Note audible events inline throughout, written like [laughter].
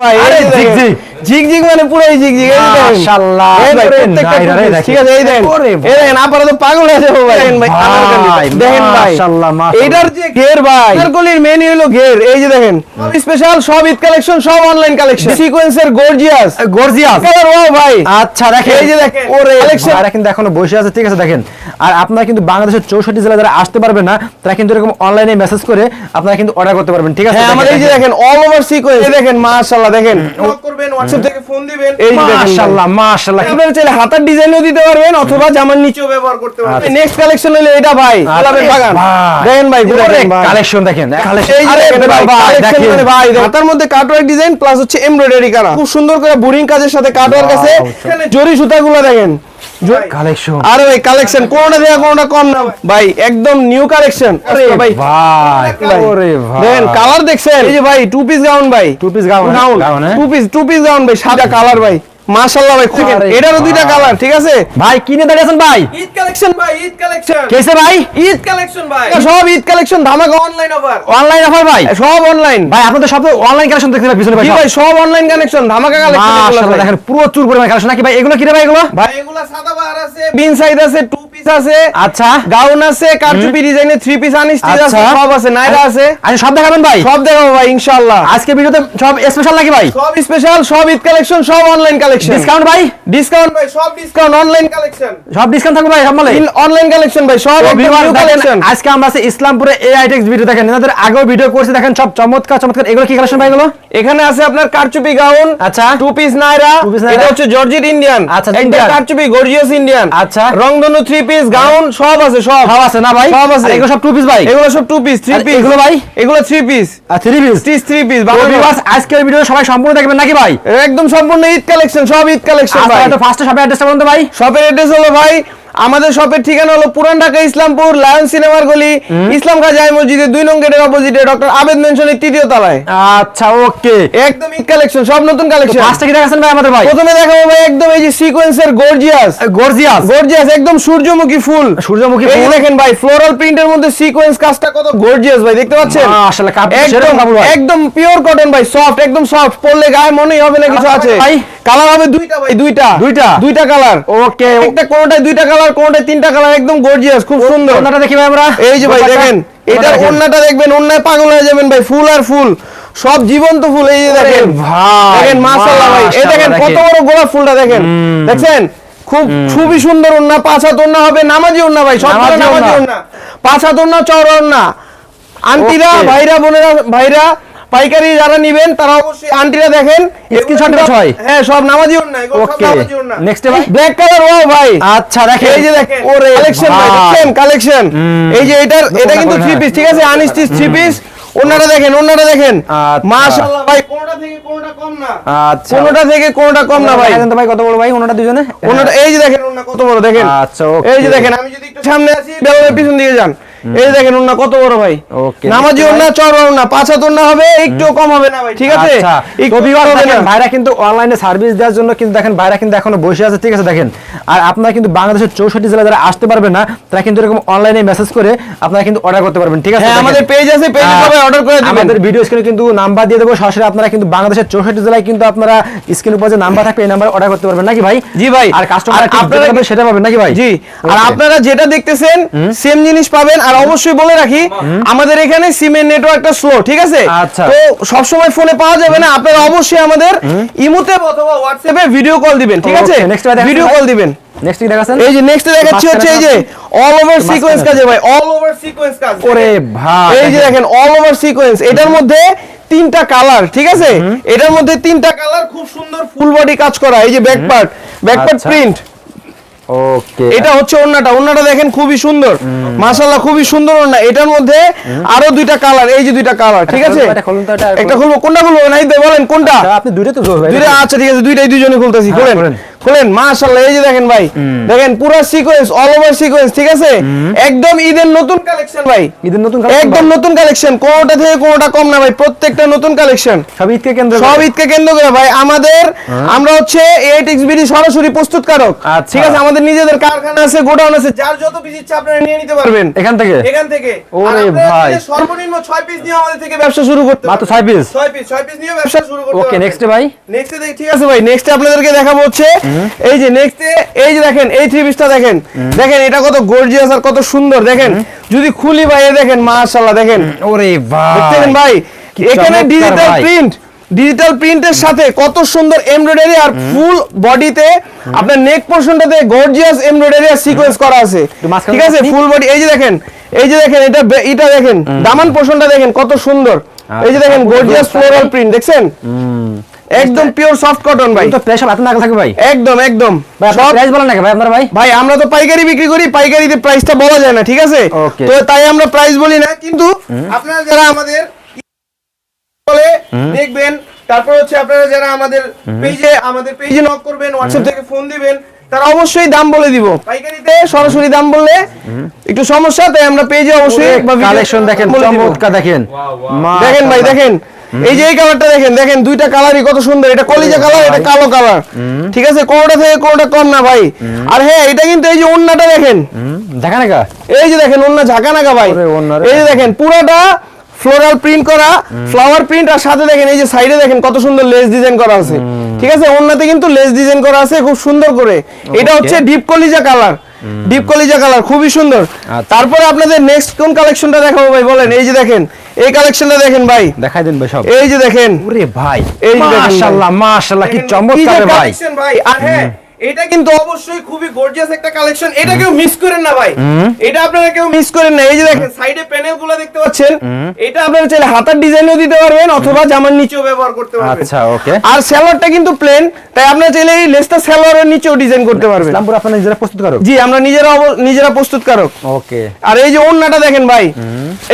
ঝিকঝিক। ঝিকঝিক মানে পুরাই ঝিকঝিক এই যে দেখেন। মাশাআল্লাহ। এই ভাই, ওরে প্রত্যেকটা নাইরা রে টুপিস, দেখেন। ঠিক আছে এই দেখেন এই দেখেন আপনারা তো পাগল হয়ে যাব ভাই ভাই ভাই, দেখেন ভাই মাশাআল্লাহ, মাশাআল্লাহ। যে ঘের ভাই আনারকলির মেনই হলো ঘের এই যে দেখেন স্পেশাল সব ঈদ কালেকশন সব অনলাইন কালেকশন সিকোয়েন্সের গর্জিয়াস গর্জিয়াস কালার ও ভাই আচ্ছা দেখেন এই যে দেখেন, ওরে collection। ভাইরা কিন্তু এখনও বসে আছে ঠিক আছে দেখেন আর আপনারা কিন্তু বাংলাদেশের চৌষট্টি জেলা যারা আসতে পারবেন না তারা কিন্তু এরকম অনলাইনে মেসেজ করে আপনারা কিন্তু অর্ডার করতে পারবেন ঠিক আছে? হ্যাঁ আমার এই যে দেখেন। অল ওভার সিকোয়েন্স এই দেখেন মাশাআল্লাহ দেখেন। কল করবেন হোয়াটসঅ্যাপ থেকে ফোন দিবেন। এই মাশাআল্লাহ মাশাআল্লাহ। আপনারা চাইলে হাতার ডিজাইনও দিতে পারবেন অথবা জামার নিচেও ব্যবহার করতে পারবেন। আচ্ছা। নেক্সট কালেকশন হলো এটা ভাই গোলাপের বাগান। দেখেন ভাই ভাই কালেকশন দেখেন আরে দেখেন। ভাই, ভাই, দেখেন। মানে ভাই। হাতার মধ্যে কাটওয়ার্ক ডিজাইন প্লাস হচ্ছে এমব্রয়ডারি করা খুব সুন্দর করে বুরিং কাজের সাথে কাটওয়ার্ক আছে। এখানে জরি সুতাগুলো দেখেন। কালেকশন আরে ভাই কালেকশন কোনটা দেয়া কোনটা কম না। ভাই একদম নিউ কালেকশন আরে ভাই ভাই দেখেন কালার দেখছেন? এই যে ভাই টু পিস গাউন ভাই। Two piece gown gown? Two piece two piece gown ভাই সাদা [laughs] কালার ভাই। মাশাআল্লাহ ভাই দেখেন এটারও দুইটা কালার ঠিক আছে? ভাই কিনে দাঁড়িয়েছেন ভাই? ঈদ কালেকশন ভাই ঈদ কালেকশন কেসে ভাই? ঈদ কালেকশন ভাই। সব ঈদ কালেকশন ধামাকা অনলাইন অফার অনলাইন অফার ভাই? সব অনলাইন ভাই আপনাদের সব অনলাইন কালেকশন দেখতে পিছনে ভাই ভাই সব অনলাইন কালেকশন ধামাকা কালেকশন দেখেন প্রচুর পরিমাণ কালেকশন নাকি ভাই এগুলো কি রে ভাই এগুলো? ভাই এগুলা সাদাবাহার আছে। বিন সাইজ আছে টু পিস আছে আচ্ছা। গাউন আছে কারচুপি ডিজাইনের থ্রি পিস আনস্টিচ আছে। সব আছে নাইরা আছে। সব দেখাবেন ভাই। সব দেখাবো ভাই ইনশাআল্লাহ। আজকে ভিডিওতে সব স্পেশাল নাকি ভাই? সব স্পেশাল সব ঈদ কালেকশন সব অনলাইন কালেকশন ডিসকাউন্ট ভাই? ডিসকাউন্ট ভাই সব ডিসকাউন্ট অনলাইন কালেকশন সব ডিসকাউন্ট থাকবে ভাই সব মালে? অনলাইন কালেকশন ভাই সব তো viewers দেখেন, কালেকশন আজকে আমরা আছি ইসলামপুরে ভিডিও দেখেন। এনাদের আগেও ভিডিও করছি দেখেন সব চমৎকার চমৎকার। এগুলো কি কালেকশন ভাই এগুলো? এখানে আছে আপনার কারচুপি গাউন আচ্ছা। Two piece Naira. এটা হচ্ছে জর্জেট ইন্ডিয়ান আচ্ছা। কারচুপি গর্জিয়াস ইন্ডিয়ান আচ্ছা। রংধনু থ্রি পিস গাউন সব আছে সব। সব আছে না ভাই? সব আছে। এগুলো সব টু পিস ভাই? এগুলো সব টু পিস থ্রি পিস এগুলো ভাই? এগুলো থ্রি পিস আর three piece three three piece viewers, আজকের ভিডিও সবাই সম্পূর্ণ দেখবেন নাকি ভাই? একদম সম্পূর্ণ ঈদ কালেকশন সব ঈদ কালেকশন ভাই। তো ফার্স্টে শপের অ্যাড্রেসটা বলুন তো ভাই। শপের অ্যাড্রেস হলো ভাই আমাদের শপের ঠিকানা হলো পুরান ঢাকা ইসলামপুর লায়ন সিনেমার গলি ইসলাম খা জাই মসজিদের দুই নং গেটের অপোজিটে ডক্টর আবেদ মেনশনের তৃতীয় তলায়। আচ্ছা ওকে। একদম ঈদ কালেকশন সব নতুন কালেকশন। ফার্স্টে কি দেখাচ্ছেন ভাই আমাদের ভাই? প্রথমে দেখাবো ভাই একদম এই যে সিকোয়েন্সের গর্জিয়াস গর্জিয়াস গর্জিয়াস একদম সূর্যমুখী ফুল। সূর্যমুখী ফুল। দেখেন ভাই ফ্লোরাল প্রিন্টের মধ্যে সিকোয়েন্স কাজটা কত গর্জিয়াস ভাই দেখতে পাচ্ছেন? মাশাআল্লাহ, কাপড় একদম কাপড় একদম পিওর কটন ভাই সফট একদম সফট পরলে গায়ে মনেই হবে না কিছু আছে। ভাই? কালার হবে দুইটা ভাই দুইটা। দুইটা? দুইটা কালার ওকে একটা কোনটায় দুইটা কালার কোনটায় তিনটা কালার একদম গর্জিয়াস খুব সুন্দর। ওনাটা দেখি ভাই আমরা। এই যে ভাই দেখেন ওন্নাটা দেখবেন ওন্নায় পাগল হয়ে যাবেন ভাই ফুল আর ফুল। সব জীবন্ত ফুল এই যে দেখেন। ভাই, দেখেন মাশাআল্লাহ ভাই। এই দেখেন কত বড় গোলাপ ফুলটা দেখেন। দেখছেন? খুব খুবই সুন্দর ওন্না পাঁচ হাত ওন্না হবে নামাজি ওন্না ভাই সব নামাজি। ওন্না পাঁচ হাত ওন্না চওড়া ওন্না আন্টিরা ভাইরা বোনেরা ভাইরা পাইকারি যারা নিবেন তারা অবশ্যই আন্টিরা দেখেন এগুলো ছয়। হ্যাঁ সব নামাজি এগুলো ওকে নেক্সট ভাই? ব্ল্যাক কালার ও ভাই। আচ্ছা দেখেন। এই যে দেখেন। ওরে কালেকশন ভাই ভাই। কালেকশন এই যে এটার এটা কিন্তু থ্রি পিস ঠিক আছে? আনস্টিচ থ্রি পিস ওনাটা দেখেন ওনাটা দেখেন। আচ্ছা। মাশাআল্লাহ ভাই কোনটা থেকে কোনটা কম না। আচ্ছা। কোনটা থেকে কোনটা কম না ভাই। দেখেন ভাই কত বড় ভাই ওনাটা দুজনে? ওনাটা এই যে দেখেন ওনা কত বড় দেখেন। আচ্ছা, এই যে দেখেন আমি যদি একটু সামনে আছি বেলনের পিছন দিকে যান। এই দেখেন কত বড় ভাই। নামাজি ওনা পাঁচ হাত হবে একটু কম হবে না ভাই ঠিক আছে? আচ্ছা। ভাইরা কিন্তু অনলাইনে সার্ভিস দেওয়ার জন্য কিন্তু দেখেন ভাইরা কিন্তু এখনও বসে আছে ঠিক আছে? দেখেন আর আপনারা কিন্তু বাংলাদেশের চৌষট্টি জেলা যারা আসতে না তারা কিন্তু এরকম অনলাইনে মেসেজ করে আপনারা কিন্তু অর্ডার করতে পারবেন ঠিক আছে? হ্যাঁ আমাদের পেজ আছে পেজে সবাই অর্ডার করে দিবেন। আমাদের ভিডিও স্ক্রিনে কিন্তু নাম্বার দিয়ে দেবো সরাসরি আপনারা কিন্তু বাংলাদেশের চৌষট্টি জেলায় কিন্তু আপনারা স্ক্রিন উপর যে নাম্বার থাকবে এই নাম্বারে অর্ডার করতে পারবেন নাকি ভাই? জি ভাই। আর কাস্টমার আপনারা সেটা পাবেন নাকি ভাই? জি আর আপনারা যেটা দেখতেছেন সেম জিনিস পাবেন আর অবশ্যই বলে রাখি আমাদের এখানে সিমের নেটওয়ার্কটা স্লো ঠিক আছে? আচ্ছা। তো সব সময় ফোনে পাওয়া যাবে না আপনারা অবশ্যই আমাদের ইমোতে অথবা হোয়াটসঅ্যাপে ভিডিও কল দিবেন ঠিক আছে? ভিডিও কল দিবেন। নেক্সট কি দেখাচ্ছেন? এই যে নেক্সট দেখাচ্ছি হচ্ছে এই যে অল ওভার সিকোয়েন্স। কাজে ভাই অল ওভার সিকোয়েন্স কাজ। ওরে ভাই। এই যে দেখেন অল ওভার সিকোয়েন্স এটার মধ্যে তিনটা কালার ঠিক আছে? এটার মধ্যে তিনটা কালার খুব সুন্দর ফুল বডি কাজ করা এই যে back part back part. Print okay এটা হচ্ছে ওন্নাটা ওন্নাটা দেখেন খুবই সুন্দর। মাশাআল্লাহ খুবই সুন্দর ওন্না এটার মধ্যে আরও দুইটা কালার এই যে দুইটা কালার ঠিক আছে? খুলুন একটা খুলবো। কোনটা খুলবো? নাই বলেন কোনটা? আপনি দুইটা তো দুইটা আচ্ছা ঠিক আছে দুইটাই দুইজনে খুলতেছি হ্যাঁ, করেন। করেন। খুলেন মাশাআল্লাহ এই যে দেখেন ভাই দেখেন পুরো সিকোয়েন্স অল ওভার সিকোয়েন্স ঠিক আছে? একদম ঈদের নতুন কালেকশন ভাই। ঈদের নতুন একদম নতুন কালেকশন কোনটা থেকে কোনটা কম না ভাই প্রত্যেকটা নতুন কালেকশন সব ঈদকে কেন্দ্র সব ঈদকে কেন্দ্র করে ভাই আমাদের আমরা হচ্ছে এইট সরাসরি প্রস্তুতকারক। আচ্ছা। ঠিক আছে আমাদের নিজেদের কারখানা আছে গোডাউন আছে যার যত পিস ইচ্ছা আপনারা নিয়ে নিতে পারবেন। এখান থেকে? এখান থেকে। ওরে ভাই। সর্বনিম্ন 6 পিস নিয়ে আমাদের থেকে ব্যবসা শুরু করতে মাত্র 6 পিস 6 পিস 6 পিস নিয়ে ব্যবসা শুরু করতে ওকে নেক্সট ভাই? নেক্সট দেখি ঠিক আছে ভাই নেক্সটে আপনাদেরকে দেখাবো হচ্ছে এই যে নেক্সট এই যে দেখেন এই থ্রি পিসটা দেখেন। দেখেন এটা কত গর্জিয়াস আর কত সুন্দর দেখেন। যদি খুলি ভাই দেখেন মাশাআল্লাহ দেখেন। ওরে ভাই। দেখতেছেন ভাই? এখানে ডিজিটাল প্রিন্ট ডিজিটাল প্রিন্টের সাথে কত সুন্দর এমব্রয়ডারি আর ফুল বডিতে আপনার নেক পোরশনটাতে গর্জিয়াস এমব্রয়ডারি আর সিকোয়েন্স করা আছে। ঠিক আছে? ফুল বডি এই যে দেখেন এই যে দেখেন এটা এটা দেখেন দামান পোরশনটা দেখেন কত সুন্দর। এই যে দেখেন গর্জিয়াস ফ্লোরাল প্রিন্ট দেখছেন? একদম পিওর সফট কটন ভাই। তো প্রাইস সব হাতে নাগাল থাকবে ভাই। একদম একদম। ভাই আপনার প্রাইস বলেন না ভাই আপনার ভাই? ভাই আমরা তো পাইকারি বিক্রি করি পাইকারিতে প্রাইসটা বলা যায় না ঠিক আছে? তো তাই আমরা প্রাইস বলি না কিন্তু আপনারা যারা আমাদের বলে দেখবেন তারপর হচ্ছে আপনারা যারা আমাদের পেজে আমাদের পেজে নক করবেন হোয়াটসঅ্যাপ থেকে ফোন দিবেন তারা অবশ্যই দাম বলে দিব। পাইকারিতে সরাসরি দাম বললে একটু সমস্যা তাই আমরা পেজে অবশ্যই কালেকশন দেখেন বলে। চমৎকার দেখেন। দেখেন ভাই দেখেন। এই যে এই কালারটা দেখেন দেখেন দুইটা কালারই কত সুন্দর। এটা কলিজা কালার এটা কালো কালার ঠিক আছে কোনটা থেকে কোনটা কম না ভাই। আর হ্যাঁ এটা কিন্তু এই যে ওন্নাটা দেখেন। দেখা এই যে দেখেন ওন্না ঝাঁকা নাকা ভাই। এই যে দেখেন পুরোটা ফ্লোরাল প্রিন্ট করা ফ্লাওয়ার প্রিন্ট আর সাথে দেখেন এই যে সাইডে দেখেন কত সুন্দর লেস ডিজাইন করা আছে। ঠিক আছে ওন্নাতে কিন্তু লেস ডিজাইন করা আছে খুব সুন্দর করে। এটা হচ্ছে ডিপ কলিজা কালার ডিপ কলিজা কালার খুবই সুন্দর। আচ্ছা। তারপরে আপনাদের নেক্সট কোন কালেকশনটা দেখাবো ভাই বলেন। এই যে দেখেন এই কালেকশনটা দেখেন ভাই। দেখাই দেন ভাই সব। এই যে দেখেন। ওরে ভাই এই। মাশাআল্লাহ মাশাআল্লাহ কি চমৎকার ভাই। ভাই আর হ্যাঁ এটা কিন্তু অবশ্যই খুবই গর্জিয়াস একটা কালেকশন এটা কেউ মিস করেন না ভাই। এটা আপনারা কেউ মিস করেন না। এই যে দেখেন সাইডে প্যানেলগুলো দেখতে পাচ্ছেন? এটা আপনারা চাইলে হাতার ডিজাইনও দিতে পারবেন অথবা জামার নিচেও ব্যবহার করতে পারবেন। আচ্ছা ওকে আর সালোয়ারটা কিন্তু প্লেন তাই আপনারা চাইলে এই লেসটা সালোয়ারের নিচেও ডিজাইন করতে পারবেন। ইসলামপুর আপনারা নিজেরা প্রস্তুত করো জি আমরা নিজেরা নিজেরা প্রস্তুতকারক। ওকে। আর এই যে ওন্নাটা দেখেন ভাই।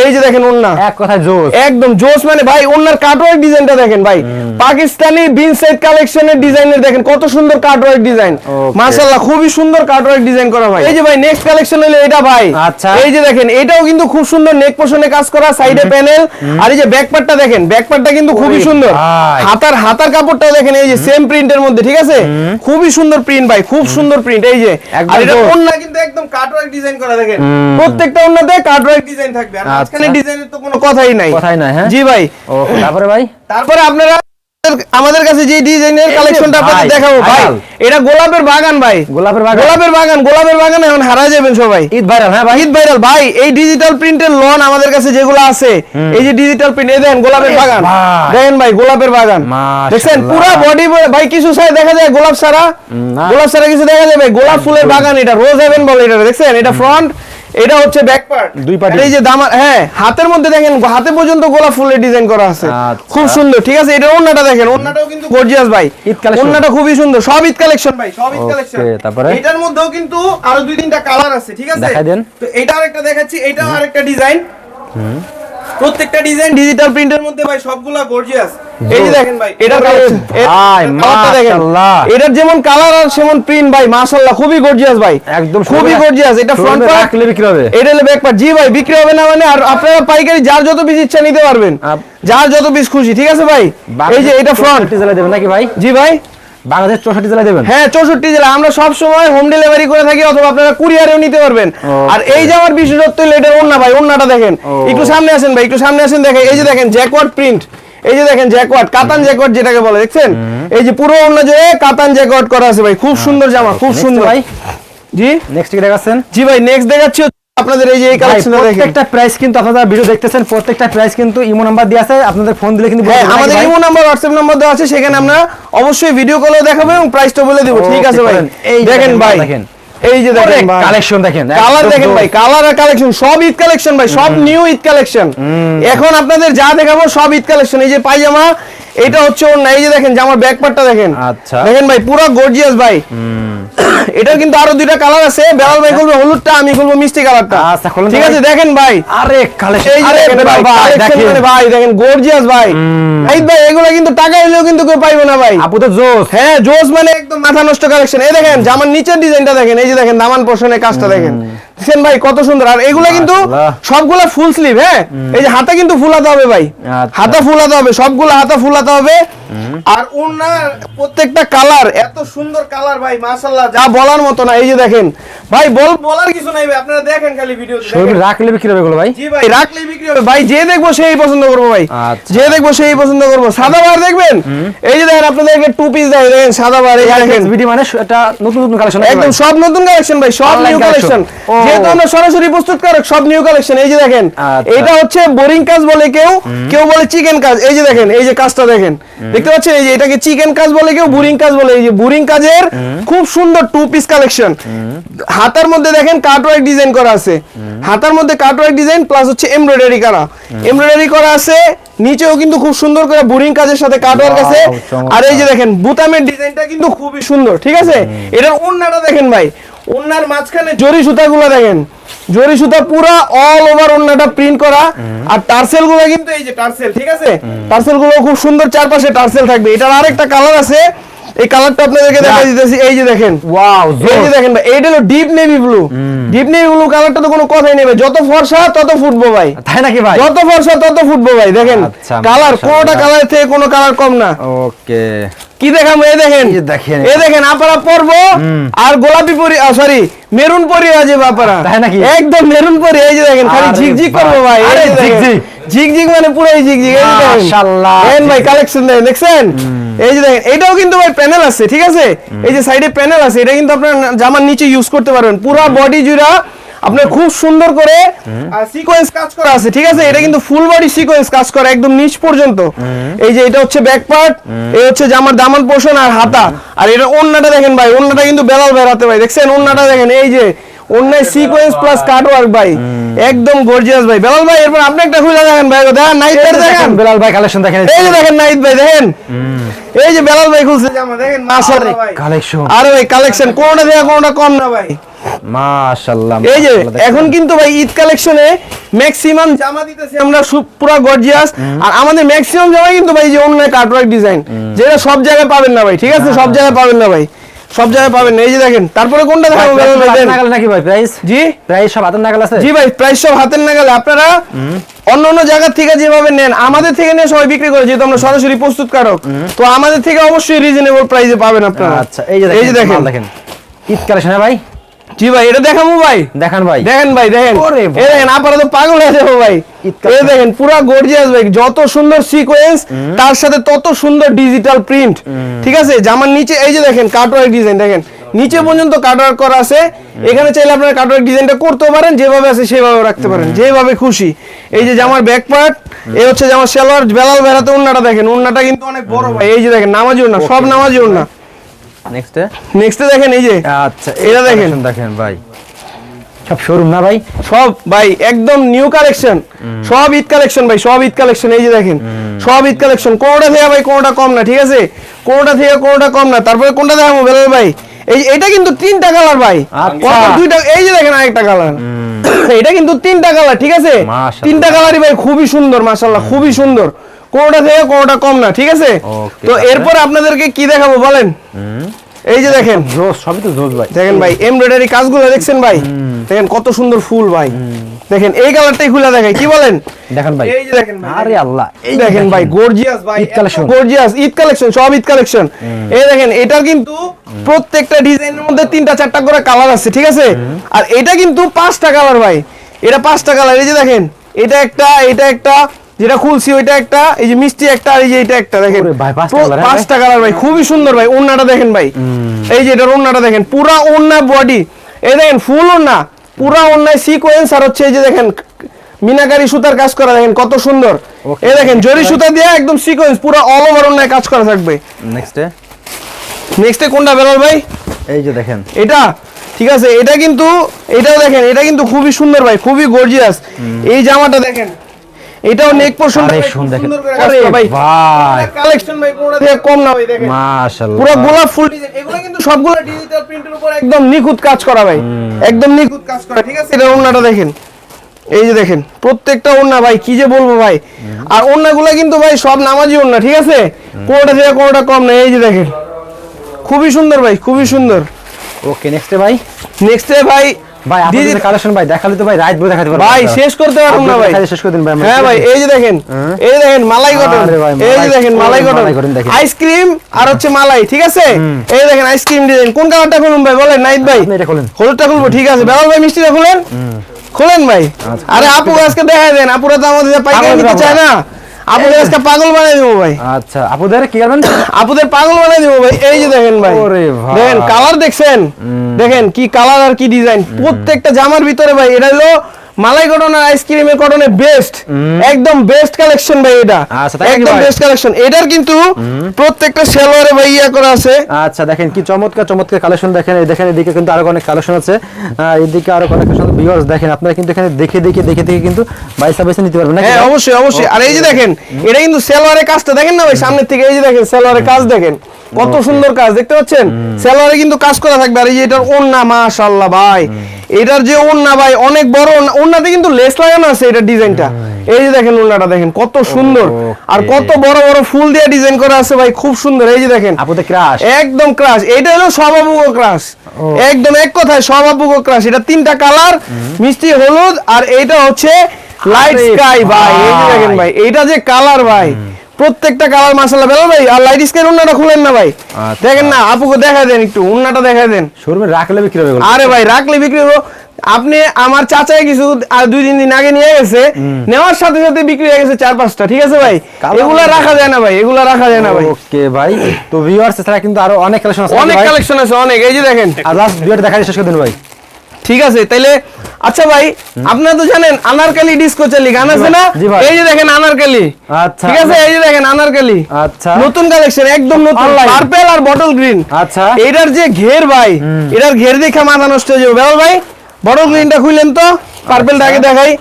এই যে দেখেন ওন্না এক কথায় জোস। একদম জোস মানে ভাই ওনার কাটওয়ার্ক ডিজাইনটা দেখেন ভাই। পাকিস্তানি বিন সেট কালেকশনের ডিজাইনের দেখেন কত সুন্দর কাটওয়ার্ক ডিজাইন. মাশাআল্লাহ খুবই সুন্দর কাটওয়ার্ক ডিজাইন করা ভাই। এই যে ভাই নেক্সট কালেকশন হলো এটা ভাই। আচ্ছা। এই যে দেখেন এটাও কিন্তু খুব সুন্দর নেক পোর্শনে কাজ করা সাইডে প্যানেল আর এই যে ব্যাক পার্টটা দেখেন ব্যাক পার্টটা কিন্তু খুবই সুন্দর। হাতার হাতার কাপড়টাও দেখেন এই যে সেম প্রিন্টের মধ্যে ঠিক আছে? খুবই সুন্দর প্রিন্ট ভাই খুব সুন্দর প্রিন্ট এই যে। আর এটা ওন্না কিন্তু একদম কাটওয়ার্ক ডিজাইন করা দেখেন। প্রত্যেকটা ওন্নাতে কাটওয়ার্ক ডিজাইন থাকবে। আর আচ্ছা। মাঝখানে ডিজাইনের তো কোনো কথাই নাই। কথাই নাই হ্যাঁ? জি ভাই। ওকে তারপরে ভাই? তারপরে আপনারা আমাদের কাছে যে ডিজাইনের কালেকশনটা আপনাদের দেখাবো ভাই। এটা গোলাপের বাগান ভাই। গোলাপের বাগান? গোলাপের বাগান গোলাপের বাগান এখন হারা যাবেন সবাই। ঈদ ভাইরাল হ্যাঁ ভাই? ঈদ ভাইরাল ভাই। এই ডিজিটাল প্রিন্টের লোন আমাদের কাছে যেগুলো আছে এই যে ডিজিটাল প্রিন্ট এই দেখেন গোলাপের বাগান। দেখেন ভাই গোলাপের বাগান। দেখছেন? পুরো বডি ভাই কিছু সাই দেখা যায় গোলাপ সারা গোলাপ সারা কিছু দেখা যাবে? গোলাপ ফুলের বাগান এটা রোজ হেভেন বলে এটা দেখছেন? এটা ফ্রন্ট এটা হচ্ছে ব্যাক পার্ট। দুই part-ই। এই যে দামার হ্যাঁ হাতের মধ্যে দেখেন হাতে পর্যন্ত গোলাপ ফুলের ডিজাইন করা আছে। আচ্ছা। খুব সুন্দর ঠিক আছে? এটা ওন্নাটা দেখেন ওন্নাটাও কিন্তু গর্জিয়াস ভাই। ঈদ কালেকশন ওন্নাটা খুবই সুন্দর সব ঈদ কালেকশন ভাই সব ঈদ কালেকশন তারপরে? এটার মধ্যেও কিন্তু আরও দুই তিনটা কালার আছে ঠিক আছে? দেখাই দেন। তো এটা আরেকটা দেখাচ্ছি এটা আরেকটা ডিজাইন প্রত্যেকটা ডিজাইন ডিজিটাল প্রিন্টের মধ্যে ভাই সবগুলা গর্জিয়াস এই যে দেখেন ভাই এটা ভাই, মাশাআল্লাহ। এটার যেমন কালার আর সেমন প্রিন্ট ভাই মাশাআল্লাহ খুবই গর্জিয়াস ভাই। একদম খুবই গর্জিয়াস এটা ফ্রন্ট পার্ট রাখলে বিক্রি হবে। এটা হলো ব্যাক পার্ট জি ভাই বিক্রি হবে না মানে আর আপনারা পাইকারি যার যত পিস ইচ্ছা নিতে পারবেন। যার যত পিস খুশি ঠিক আছে ভাই? এই যে এটা ফ্রন্ট চৌষট্টি দেবেন নাকি ভাই? জি ভাই। বাংলাদেশ চৌষট্টি জেলায় দেবেন? হ্যাঁ চৌষট্টি জেলা। আমরা সব সময় হোম ডেলিভারি করে থাকি অথবা আপনারা কুরিয়ারেও নিতে পারবেন। আর এই যে বিশেষত্ব ওন্না ভাই ওন্নাটা দেখেন. একটু সামনে আসেন ভাই একটু সামনে আসেন দেখেন। এই যে দেখেন জ্যাকওয়ার্ড প্রিন্ট এই যে দেখেন জ্যাকওয়ার্ড কাতান জ্যাকওয়ার্ড যেটাকে বলে দেখছেন? এই যে পুরো ওন্না জুড়ে কাতান জ্যাকওয়ার্ড করা আছে ভাই খুব সুন্দর জামা খুব সুন্দর। ভাই। জি? নেক্সট কি দেখাচ্ছেন? জি ভাই নেক্সট দেখাচ্ছি আপনাদের এই যে এই কালেকশনটা দেখেন। প্রত্যেকটা প্রাইস কিন্তু আপনারা ভিডিও দেখতেছেন প্রত্যেকটা প্রাইস কিন্তু ইমো নাম্বার দিয়ে আছে আপনাদের ফোন দিলে কিন্তু হ্যাঁ আমাদের ইমো নাম্বার হোয়াটসঅ্যাপ নাম্বার দেওয়া আছে সেখানে আমরা অবশ্যই ভিডিও কলেও দেখাবো এবং প্রাইসটা বলে দেবো। ঠিক আছে ভাই? এই দেখেন দেখেন, ভাই। দেখেন। এই যে দেখেন ভাই। কালেকশন দেখেন কালার দেখেন ভাই কালার আর কালেকশন সব ঈদ কালেকশন ভাই সব নিউ ঈদ কালেকশন এখন আপনাদের যা দেখাবো সব ঈদ কালেকশন এই যে পায়জামা এটা হচ্ছে ওর না এই যে দেখেন জামার ব্যাক পার্টটা দেখেন। আচ্ছা। দেখেন ভাই পুরো গর্জিয়াস ভাই। [coughs] এটার কিন্তু আরও দুইটা কালার আছে। বেলাল ভাই বলবে হলুদটা আমি বলব মিষ্টি কালারটা আচ্ছা, খুলুন ঠিক আছে দেখেন ভাই। আরে কালেকশন এই যে দেখেন ভাই মানে ভাই দেখেন গর্জিয়াস ভাই। এই ভাই এগুলো কিন্তু টাকা এলেও কিন্তু কেউ পাইবো না ভাই। আপু তো জোস। হ্যাঁ জোস মানে একদম মাথা নষ্ট কালেকশন এই দেখেন জামার নিচের ডিজাইনটা দেখেন এই যে দেখেন দামান পোষণের কাজটা দেখেন। দেখছেন ভাই কত সুন্দর। আর এগুলা কিন্তু। সবগুলা ফুল স্লিভ হ্যাঁ? এই যে হাতা কিন্তু ফুলাতে হবে ভাই। আচ্ছা। হাতা ফুলাতে হবে সবগুলা হাতা ফুলাতে হবে। আর ওনার প্রত্যেকটা কালার এত সুন্দর কালার ভাই মাশাআল্লাহ যা বলার মতো না এই যে দেখেন। ভাই বল বলার কিছু নাই ভাই আপনারা দেখেন খালি ভিডিও রাখলে বিক্রি হবে ভাই? জি ভাই রাখলেই বিক্রি হবে। ভাই যে দেখব সেই পছন্দ করব ভাই। আচ্ছা। যে দেখব সেই পছন্দ করব। সাদা বার দেখবেন? এই যে দেখেন আপনাদেরকে টু পিস দেখেন দেখেন সাদা বার এই দেখেন। ভিডি মানে এটা নতুন নতুন কালেকশন একদম সব নতুন কালেকশন ভাই সব নিউ কালেকশন যেহেতু আমরা সরাসরি প্রস্তুতকারক সব নিউ কালেকশন এই যে দেখেন। আচ্ছা। এটা হচ্ছে বোরিং কাজ বলে কেউ কেউ বলে চিকেন কাজ। এই যে দেখেন এই যে কাজটা দেখেন। দেখতে পাচ্ছেন? এই যে এটাকে চিকেন কাজ বলে কেউ বোরিং কাজ বলে। এই যে বোরিং কাজের খুব সুন্দর টু পিস কালেকশন হাতার মধ্যে দেখেন কাটওয়ার্ক ডিজাইন করা আছে। হাতার মধ্যে কাটওয়ার্ক ডিজাইন প্লাস হচ্ছে এমব্রয়ডারি করা। এমব্রয়ডারি করা আছে নিচেও কিন্তু খুব সুন্দর করে বোরিং কাজের সাথে কাটওয়ার্ক আছে। আর এই যে দেখেন বুতামের ডিজাইনটা কিন্তু খুবই সুন্দর ঠিক আছে? এটার ওন্নাটা দেখেন ভাই ওন্নার মাঝখানে জরি সুতাগুলো দেখেন। জরি সুতা পুরা অল ওভার ওন্নাটা প্রিন্ট করা। আর টার্সেলগুলো কিন্তু এই যে টার্সেল ঠিক আছে? টার্সেলগুলো খুব সুন্দর চারপাশে টার্সেল থাকবে। এটার আরেকটা কালার আছে এই কালারটা আপনাদেরকে দেখা দিতেছি এই যে দেখেন। ওয়াও এই যে দেখেন ভাই এইটা হলো deep navy blue deep navy blue কালারটা তো কোনো কথাই যত ফর্সা তত ফুটবো ভাই। তাই নাকি ভাই? যত ফর্সা তত ফুটবো ভাই দেখেন। আচ্ছা, কালার। কোনোটা কালার থেকে কোনো কালার কম না। ওকে। কি দেখাম এই দেখেন। এই দেখেন। এই দেখেন আপনারা পরবো আর গোলাপি পরি সরি মেরুন পরি আছে বাপারা। তাই নাকি? একদম মেরুন পরি এই যে দেখেন খালি ঝিকঝিক করব ভাই এই ঝিকঝিক। ঝিকঝিক মানে পুরাই ঝিকঝিক এই মাশাআল্লাহ। দেখেন ভাই কালেকশন দেখেন দেখছেন? এই যে দেখেন এটাও কিন্তু ভাই প্যানেল আছে ঠিক আছে? এই যে সাইডে প্যানেল আছে এটা কিন্তু আপনার জামার নিচে ইউজ করতে পারবেন। পুরো বডি জুড়া আপনার খুব সুন্দর করে সিকোয়েন্স কাজ করা আছে ঠিক আছে? এটা কিন্তু ফুল বডি সিকোয়েন্স কাজ করা একদম নিচ পর্যন্ত। এই যে এটা হচ্ছে ব্যাক পার্ট এই হচ্ছে জামার দামান পোর্শন আর হাতা। আর এটা ওন্নাটা দেখেন ভাই ওন্নাটা কিন্তু বেলাল বেরাতে ভাই দেখছেন? ওন্নাটা দেখেন এই যে অন্যায় সিকোয়েন্স প্লাস কাট ওয়ার্ক ভাই। একদম গর্জিয়াস ভাই। বেলাল ভাই এরপর আপনি একটা খুলে দেখেন ভাই দেখেন নাইট এই যে দেখেন বেলাল ভাই কালেকশন দেখেন এই যে দেখেন। নাইট ভাই দেখেন। এই যে বেলাল ভাই খুলছে। জামা দেখেন মাশাআল্লাহ ভাই। কালেকশন আরে ভাই কালেকশন কোনটা দেয়া কোনটা কম না ভাই। মাশাআল্লাহ এই যে এখন কিন্তু ভাই ঈদ কালেকশনে ম্যাক্সিমাম জামা দিতেছি আমরা সু- পুরা গর্জিয়াস আর আমাদের ম্যাক্সিমাম জামা কিন্তু ভাই যে অন্য কাটওয়ার্ক ডিজাইন যেটা সব জায়গায় পাবেন না ভাই ঠিক আছে? সব জায়গায় পাবেন না ভাই। সব জায়গায় পাবেন। এই যে দেখেন তারপরে কোনটা দেখাবো। নাগালে নাকি ভাই? প্রাইস? জি? প্রাইস সব হাতের নাগাল আছে? জি ভাই প্রাইস সব হাতের নাগালে। আপনারা অন্য অন্য জায়গা থেকে যেভাবে নেন আমাদের থেকে নিয়ে সবাই বিক্রি করে যেহেতু আমরা সরাসরি প্রস্তুত কারক তো আমাদের থেকে অবশ্যই রিজনেবল প্রাইসে পাবেন আপনারা। আচ্ছা এই যে এই যে দেখেন দেখেন। দেখেন। ঈদ কালেকশন ভাই? জি ভাই এটা দেখাবো ভাই। দেখান ভাই। দেখেন ভাই দেখেন। এই দেখেন আপনারা তো পাগল হয়ে যাব ভাই। এই দেখেন পুরা গর্জিয়াস ভাই যত সুন্দর সিকোয়েন্স তার সাথে তত সুন্দর ডিজিটাল প্রিন্ট ঠিক আছে? জামার নিচে এই যে দেখেন কাটওয়ার্ক ডিজাইন দেখেন। নিচে পর্যন্ত কাটওয়ার্ক করা আছে। এখানে চাইলে আপনারা কাটওয়ার্ক ডিজাইনটা করতে পারেন যেভাবে আছে সেভাবে রাখতে পারেন যেভাবে খুশি। এই যে জামার ব্যাক পার্ট এই হচ্ছে জামার সেলোয়ার বেলাল বেড়াতে উন্নাটা দেখেন উন্নাটা কিন্তু অনেক বড় ভাই। এই যে দেখেন নামাজি উন্না সব নামাজি উন্না নেক্সট নেক্সটে দেখেন এই যে। আচ্ছা এটা দেখেন। দেখেন ভাই। সব শোরুম না ভাই? সব ভাই একদম নিউ কালেকশন সব ঈদ কালেকশন ভাই সব ঈদ কালেকশন এই যে দেখেন। সব ঈদ কালেকশন কোনটা থেকে ভাই কোনটা কম না ঠিক আছে? কোনটা থেকে কোনটা কম না। তারপরে কোনটা দেখাবো বেলাল ভাই? এই এটা কিন্তু তিনটা কালার ভাই। আচ্ছা। দুইটা এই যে দেখেন আরেকটা কালার [coughs] এটা কিন্তু তিনটা কালার ঠিক আছে? তিনটা কালারই ভাই খুবই সুন্দর মাশাআল্লাহ খুবই সুন্দর। কোনটা থেকে কোনটা কম না ঠিক আছে? তো এরপর আপনাদেরকে কি দেখাবো বলেন? এই যে দেখেন। জোস সবই তো জোস ভাই। দেখেন ভাই এমব্রয়ডারি কাজগুলো দেখছেন ভাই? দেখেন কত সুন্দর ফুল ভাই। দেখেন এই কালারটাই খুলে দেখাই কি বলেন? দেখেন ভাই। এই যে দেখেন ভাই। আরে আল্লাহ এই দেখেন ভাই গর্জিয়াস ভাই Eid collection। Gorgeous Eid collection সব ঈদ কালেকশন। এই দেখেন এটা কিন্তু প্রত্যেকটা ডিজাইনের মধ্যে তিনটা চারটা করে কালার আছে ঠিক আছে? আর এটা কিন্তু পাঁচটা কালার ভাই। এটা পাঁচটা কালার এই যে দেখেন এটা একটা এটা একটা যেটা খুলছি ওইটা একটা এই যে মিষ্টি একটা আর এই যে এটা একটা দেখেন। পাঁচটা colour, হ্যাঁ? পাঁচটা কালার ভাই খুবই সুন্দর ভাই ওন্নাটা দেখেন ভাই। এই যে এটার ওন্নাটা দেখেন পুরা ওন্না বডি এই দেখেন ফুল ওন্না পুরা ওন্নায় সিকোয়েন্স আর হচ্ছে এই যে দেখেন মিনাকারি সুতার কাজ করা দেখেন কত সুন্দর। এই দেখেন জরি সুতা দিয়ে একদম সিকোয়েন্স পুরো অল ওভার ওন্নায় কাজ করা থাকবে। নেক্সট নেক্সটে কোনটা বেরোল ভাই? এই যে দেখেন। এটা ঠিক আছে এটা কিন্তু এটাও দেখেন এটা কিন্তু খুবই সুন্দর ভাই খুবই গর্জিয়াস এই জামাটা দেখেন। এটাও নেক পোর্শন Collection দেখেন। আরে আরে ভাই ভাই। কালেকশন ভাই কোনটা থেকে কম না ভাই দেখেন। মাশাআল্লাহ পুরো গোলাপ ফুল। ডিজাইন এগুলো কিন্তু সবগুলো ডিজিটাল প্রিন্টের উপর একদম নিখুঁত কাজ করা ভাই। একদম নিখুঁত কাজ করা ঠিক আছে? এটা ওন্নাটা দেখেন। এই যে দেখেন প্রত্যেকটা ওন্না ভাই কি যে বলব ভাই। আর ওন্নাগুলো কিন্তু ভাই সব নামাজি ওন্না ঠিক আছে? কোনটা থেকে কোনটা কম না এই যে দেখেন। খুবই সুন্দর ভাই খুবই সুন্দর। ওকে নেক্সট ভাই? নেক্সট ভাই ভাই আপনাদের কালেকশন ভাই দেখালে তো ভাই রাত দেখাতে পারব ভাই শেষ করতে পারব না ভাই। শেষ করে দিন ভাই হ্যাঁ ভাই এই যে দেখেন হ্যাঁ। এই যে দেখেন মালাই কটন। এই যে দেখেন মালাই কটন। আইসক্রিম আর হচ্ছে মালাই ঠিক আছে? এই দেখেন আইসক্রিম ডিজাইন কোন কালারটা খুলুন ভাই বলেন নাইট ভাই। এটা খোলেন। হলুদটা খুলবো ঠিক আছে। বেলাল ভাই মিষ্টিটা খুলেন? খুলেন ভাই। আচ্ছা। আরে আপু আজকে দেখাই দেন। আপুরা তো আমাদের পাইকারি নিতে চায় না। আপুদের আজকে পাগল বানাই দেবো ভাই। আচ্ছা আপুদের কি করবেন আপুদের পাগল বানাই দেবো ভাই। এই যে দেখেন ভাই। ওরে ভাই। দেখেন কালার দেখছেন? দেখেন কি কালার আর কি ডিজাইন প্রত্যেকটা জামার ভিতরে ভাই এটা হলো মালাই কটন আর আইসক্রিমের কটনের বেস্ট একদম বেস্ট কালেকশন ভাই এটা। আচ্ছা, একদম বেস্ট কালেকশন এটার কিন্তু প্রত্যেকটা সেলোয়ারে ভাই ইয়া করা আছে। আচ্ছা দেখেন কি চমৎকার চমৎকার কালেকশন দেখেন এই দেখেন এদিকে কিন্তু আরও অনেক কালেকশন আছে। এদিকে আরও অনেক কালেকশন ভিউয়ার্স দেখেন আপনারা কিন্তু এখানে দেখে দেখে দেখে দেখে কিন্তু বাইসা বাইসা নিতে পারবেন হ্যাঁ অবশ্যই অবশ্যই। আর এই যে দেখেন এটা কিন্তু সেলোয়ারের কাজটা। দেখেন না ভাই সামনের থেকে এই যে দেখেন সেলোয়ারের কাজ দেখেন। কত সুন্দর কাজ দেখতে পাচ্ছেন? সেলোয়ারে কিন্তু কাজ করা থাকবে। আর এই যে এটার ওন্না মাশাআল্লাহ ভাই। এটার যে ওন্না ভাই অনেক বড় ওন্নাতে কিন্তু লেস লাগানো আছে এটার ডিজাইনটা। এই যে দেখেন ওন্নাটা দেখেন কত সুন্দর। আর কত বড় বড় ফুল দিয়ে ডিজাইন করা আছে ভাই খুব সুন্দর। এই যে দেখেন আপুদের ক্রাশ একদম ক্রাশ এটা হলো সবাবুগো ক্রাশ একদম এক কথায় সবাবুগো ক্রাশ এটা তিনটা কালার মিষ্টি হলুদ আর এটা হচ্ছে লাইট স্কাই ভাই। এই যে দেখেন। ভাই এটা যে কালার ভাই। প্রত্যেকটা কালার মাসালা বেরো ভাই আর লাইট স্কাই উন্নাটা খুলেন না ভাই। আচ্ছা। দেখেন না আপুকে দেখা দেন একটু উন্নাটা দেখা দেন। শোরুমে রাখলে বিক্রি হবে আরে ভাই রাখলে বিক্রি হব আপনি আমার চাচাই কিছু আর দুই তিন দিন আগে নিয়ে গেছে নেওয়ার সাথে সাথে বিক্রি হয়ে গেছে চার পাঁচটা ঠিক আছে ভাই? কালো এগুলা রাখা যায় না ভাই এগুলা রাখা যায় না ভাই। ওকে ভাই তো ভিউয়ার্স এছাড়া কিন্তু আরও অনেক কালেকশন আছে অনেক কালেকশন আছে অনেক এই যে দেখেন। আর লাস্ট ভিডিওটা দেখাই শেষ করে দিন ভাই। ঠিক আছে তাইলে আচ্ছা ভাই আপনারা তো জানেন আনারকালি ডিস্কো চালি গান আছে না? এই যে দেখেন আনারকালি। আচ্ছা। ঠিক আছে? এই যে দেখেন আনারকালি। আচ্ছা। নতুন কালেকশন একদম নতুন। পার্পল আর বটল গ্রিন আচ্ছা। এটার যে ঘের ভাই এটার ঘের দেখে মাথা নষ্ট হয়ে যাবে। ভাই বটল গ্রিনটা খুললেন তো? পার্পলটা আগে দেখাই।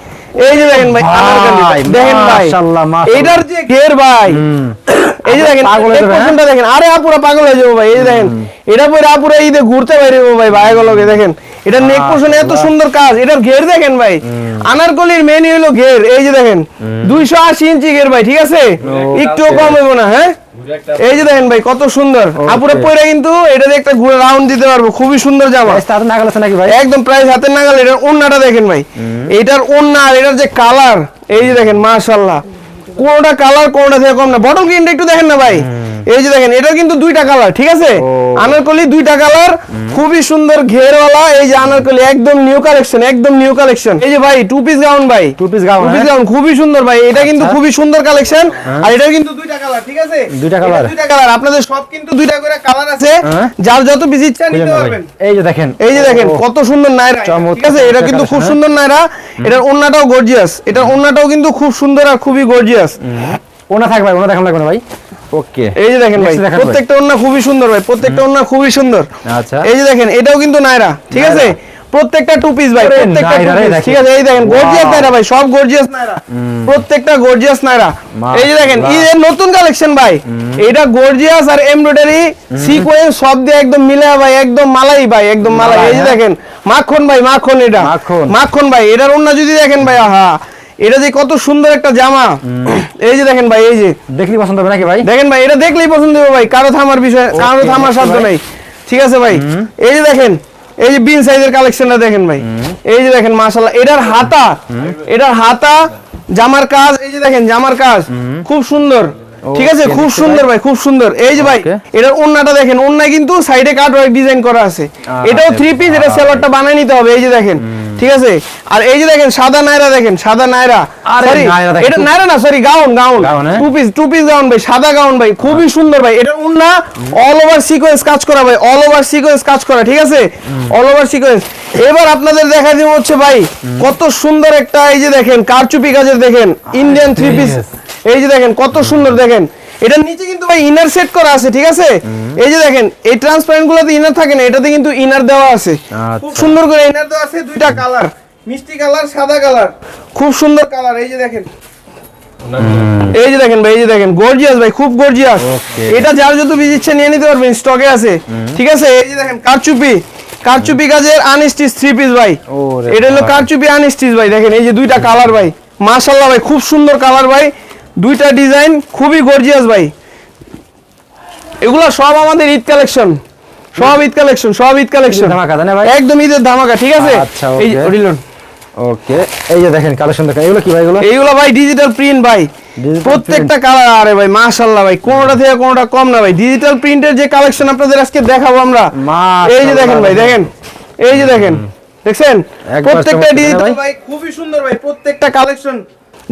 এই যে দেখেন ভাই ভাই, আনারকালি। দেখেন ভাই মাশাআল্লাহ। এটার যে ঘের ভাই এই যে দেখেন পাগল হয়ে এই দেখেন আরে আপুরা পাগল হয়ে যাব ভাই এই যে দেখেন। এটা পরে আপুরা ঈদে ঘুরতে বাইরে ভাই ভাই ভাইগুলোকে দেখেন। এটার নেক পোর্শন এত সুন্দর কাজ। এটার ঘের দেখেন ভাই। আনারকলির মেনি হলো ঘের। এই যে দেখেন দুইশো আশি ইঞ্চি ঘের ভাই ঠিক আছে? একটুও কম হইব না হ্যাঁ? এই যে দেখেন ভাই কত সুন্দর। আপুরা পরে কিন্তু এটা দিয়ে একটা ঘুরে রাউন্ড দিতে পারব। খুবই সুন্দর জামা। প্রাইস তাতে না গেছে নাকি ভাই? একদম প্রাইস হাতের নাগাল। এটার ওন্নাটা দেখেন ভাই। এটার ওন্না আর এটার যে কালার এই যে দেখেন মাশাল্লাহ কোনটা কালার কোনটা থেকে কম না। বটল গ্রিনটা একটু দেখেন না ভাই। এই যে দেখেন এটা কিন্তু দুইটা কালার ঠিক আছে? আনারকলি দুইটা কালার খুবই সুন্দর ঘেরওয়ালা এই যে আনারকলি একদম নিউ কালেকশন একদম নিউ কালেকশন এই যে ভাই টু পিস গাউন ভাই। Two piece gown two piece gown খুবই সুন্দর ভাই এটা কিন্তু খুবই সুন্দর কালেকশন আর এটা কিন্তু দুইটা কালার ঠিক আছে? দুইটা colour? দুইটা কালার আপনাদের সব কিন্তু দুইটা করে কালার আছে হ্যাঁ। যার যত পিস ইচ্ছা নিতে পারবেন। এই যে দেখেন। এই যে দেখেন কত সুন্দর নায়রা চমৎকার ঠিক আছে? এটা কিন্তু খুব সুন্দর নায়রা এটার ওন্নাটাও গর্জিয়াস এটার ওন্নাটাও কিন্তু খুব সুন্দর আর খুবই গর্জিয়াস ওনা থাক ভাই ওনা দেখান লাগবে না ভাই? ওকে। এই যে দেখেন ভাই Next দেখান ভাই। প্রত্যেকটা ওন্না খুবই সুন্দর ভাই প্রত্যেকটা ওন্না খুবই সুন্দর। আচ্ছা। এই যে দেখেন এটাও কিন্তু নায়রা ঠিক আছে? প্রত্যেকটা টু পিস ভাই প্রত্যেকটা two নায়রা রে piece, দেখেন। ঠিক আছে? এই দেখেন গর্জিয়াস Wow. ভাই সব গর্জিয়াস নায়রা। প্রত্যেকটা গর্জিয়াস নায়রা। এই যে দেখেন বাহ। নতুন কালেকশন ভাই এটা গর্জিয়াস আর এমব্রয়ডারি সিকোয়েন্স সব দিয়ে একদম মিলে ভাই একদম মালাই ভাই একদম মালাই। এই যে। দেখেন মাখন ভাই মাখন এটা। মাখন। মাখন ভাই এটার অন্য যদি দেখেন ভাই আহা। এটা যে কত সুন্দর একটা জামা। এই যে দেখেন ভাই এই যে। দেখলি পছন্দ হবে নাকি ভাই? দেখেন ভাই এটা দেখলেই পছন্দ হবে ভাই কারও থামার বিষয় কারও থামার সাধ্য নাই। ঠিক আছে ভাই? এই যে দেখেন এই যে বিন সাইজের কালেকশনটা দেখেন ভাই। এই যে দেখেন মাশাআল্লাহ এটার হাতা। এটার হাতা জামার কাজ এই যে দেখেন জামার কাজ। খুব সুন্দর। ঠিক আছে? খুব সুন্দর ভাই। খুব সুন্দর। এই যে ভাই এটার ওন্নাটা দেখেন ওন্নায় কিন্তু সাইডে কাট ওয়ার্ক ডিজাইন করা আছে। এটাও থ্রি পিস এটা সেলারটা বানাই নিতে হবে। এই যে দেখেন ঠিক আছে? আর এই যে দেখেন সাদা নায়রা দেখেন সাদা নায়রা। দেখেন, এটা নায়রা না সরি গাউন গাউন। হ্যাঁ? Two piece two piece gown ভাই সাদা গাউন ভাই খুবই সুন্দর ভাই। এটা উন্না অল ওভার সিকোয়েন্স কাজ করা ভাই অল ওভার সিকোয়েন্স কাজ করা ঠিক আছে? অল ওভার সিকোয়েন্স এবার আপনাদের দেখা দিব হচ্ছে ভাই কত সুন্দর একটা এই যে দেখেন কারচুপি কাজের দেখেন ইন্ডিয়ান থ্রি পিস এই যে দেখেন কত সুন্দর দেখেন। এটার নিচে কিন্তু ভাই ইনার সেট করা আছে ঠিক আছে? এই যে দেখেন এই ট্রান্সপারেন্ট গুলোতে ইনার থাকে না এটাতে কিন্তু ইনার দেওয়া আছে। খুব আচ্ছা। সুন্দর করে ইনার দেওয়া আছে দুইটা কালার মিষ্টি কালার সাদা কালার খুব সুন্দর কালার এই যে দেখেন। এই যে দেখেন ভাই এই যে দেখেন গর্জিয়াস ভাই খুব গর্জিয়াস এটা যার যত বীজ ইচ্ছে নিয়ে নিতে পারবেন স্টকে আছে। ঠিক আছে? এই যে দেখেন কারচুপি। কারচুপি কাজের আনস্টিচ থ্রি পিস ভাই। এটা হলো কারচুপি আনস্টিচ ভাই দেখেন এই যে দুইটা কালার ভাই। মাশাআল্লাহ ভাই খুব সুন্দর কালার ভাই। দুইটা ডিজাইন খুবই গর্জিয়াস ভাই। এগুলো সব আমাদের ঈদ কালেকশন। সব ঈদ কালেকশন সব ঈদ কালেকশন। ধামাকা, তাই না ভাই? একদম ঈদের ধামাকা ঠিক আছে? আচ্ছা, এই. রিলন ওকে। এই যে দেখেন কালেকশন দেখেন এগুলো কি ভাই এগুলো? এইগুলো ভাই ডিজিটাল প্রিন্ট ভাই। প্রত্যেকটা কালার আরে ভাই মাশাআল্লাহ ভাই কোনটা থেকে কোনটা কম না ভাই। ডিজিটাল প্রিন্টের যে কালেকশন আপনাদের আজকে দেখাবো আমরা। এই যে দেখেন ভাই দেখেন। এই যে দেখেন দেখছেন? প্রত্যেকটা ডিজিটাল? ভাই? খুবই সুন্দর ভাই প্রত্যেকটা কালেকশন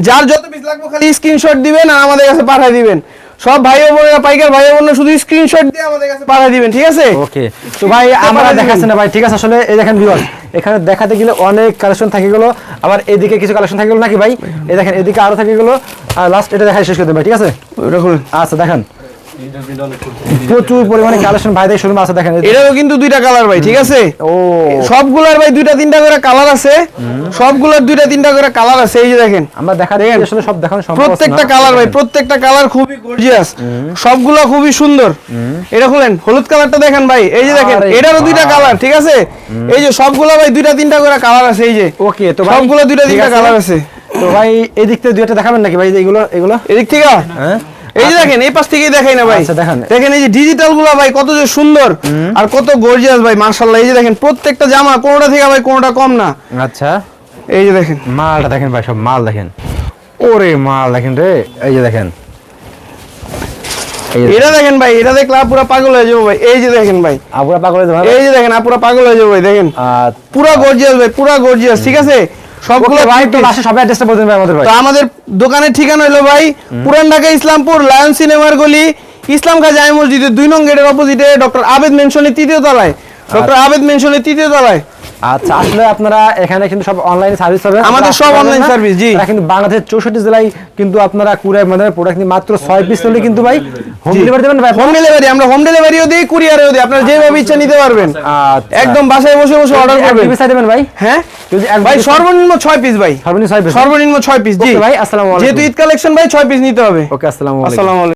যার যত পিস লাগবে খালি স্ক্রিনশট দিবেন আর আমাদের কাছে পাঠিয়ে দিবেন। সব ভাই ও বোনেরা পাইকার ভাই ও বোনেরা শুধু স্ক্রিনশট দিয়ে আমাদের কাছে পাঠিয়ে দিবেন ঠিক আছে? ওকে। তো ভাই আমরা দেখাচ্ছি না ভাই ঠিক আছে? আসলে এই দেখেন ভিউয়ার্স এখানে দেখাতে গেলে অনেক কালেকশন থাকি গেলো আবার এদিকে কিছু কালেকশন থাকে গেলো নাকি ভাই? এই দেখেন এদিকে আরও থাকে গেলো আর লাস্ট এটা দেখাই শেষ করে দেব ভাই ঠিক আছে? আচ্ছা দেখেন। প্রচুর পরিমাণে [laughs] কালেকশন আছে দেখেন। এটাও কিন্তু দুইটা কালার ভাই ঠিক আছে? ও। সবগুলার ভাই দুইটা তিনটা করে কালার আছে। সবগুলার দুইটা তিনটা করে কালার আছে এই যে দেখেন। আমরা দেখা দেখেন আসলে সব দেখানো সম্ভব প্রত্যেকটা কালার ভাই প্রত্যেকটা কালার খুবই গর্জিয়াস সবগুলা খুবই সুন্দর। এটা খুলেন হলুদ কালারটা দেখেন ভাই এই যে দেখেন এটারও দুইটা কালার ঠিক আছে? এই যে সবগুলা ভাই দুইটা তিনটা করে কালার আছে এই যে। ওকে তো সবগুলো দুইটা তিনটা কালার আছে। তো ভাই এদিক থেকে দুইটা দেখাবেন নাকি ভাই এগুলো এগুলো? এদিক থেকে? হ্যাঁ? এই যে দেখেন এই পাশ থেকেই দেখাই না ভাই। আচ্ছা, দেখেন। এই যে ডিজিটালগুলা ভাই কত যে সুন্দর আর কত গর্জিয়াস ভাই মার্শাল্লাহ এই যে দেখেন প্রত্যেকটা জামা কোনটা থেকে ভাই কোনটা কম না। আচ্ছা। এই যে দেখেন। মালটা দেখেন ভাই সব মাল দেখেন। ওরে মাল দেখেন রে এই যে দেখেন। এটা দেখেন। ভাই এটা দেখলে পুরো পাগল হয়ে যাব ভাই। এই যে দেখেন ভাই। আপুরা পাগল হয়ে যাবে এই যে দেখেন পুরো পাগল হয়ে যাব ভাই দেখেন। আর পুরা গর্জিয়াস ভাই পুরা গর্জিয়াস ঠিক আছে? সবগুলো ভাই তো piece। সবাই অ্যাড্রেসটা ভাই আমাদের ভাই। তো আমাদের দোকানের ঠিকানা হলো ভাই পুরান ঢাকা ইসলামপুর লায়ন সিনেমার গলি ইসলাম খা জামে মসজিদের দুই নং গেটের অপোজিটে ডক্টর আবেদ মেনশনের তৃতীয় তলায়। ডক্টর আবেদ মেনশনের তৃতীয় তলায়। আচ্ছা আসলে আপনারা এখানে কিন্তু সব অনলাইন সার্ভিস পাবেন। আমাদের সব আসতে পারবেন online না। service, জি। কিন্তু বাংলাদেশের চৌষট্টি জেলায় কিন্তু আপনারা কুড়ে মানে প্রোডাক্ট মাত্র ছয় পিস নিলে কিন্তু ভাই হোম ডেলিভারি দেবেন ভাই? হোম ডেলিভারি আমরা হোম ডেলিভারিও দিই কুরিয়ারও দিই। আপনারা যেভাবে ইচ্ছা নিতে পারবেন। আচ্ছা। একদম বাসায় বসে বসে অর্ডার করবেন। পিস দেবেন ভাই? হ্যাঁ? ভাই সর্বনিম্ন ছয় পিস ভাই। সর্বনিম্ন ছয় পিস সর্বনিম্ন ছয় পিস জি। ভাই, আসসালামু আলাইকুম। যেহেতু ঈদ কালেকশন ভাই ছয় পিস নিতে হবে। ওকে আসসালামু আলাইকুম। আসসালামু আলাইকুম।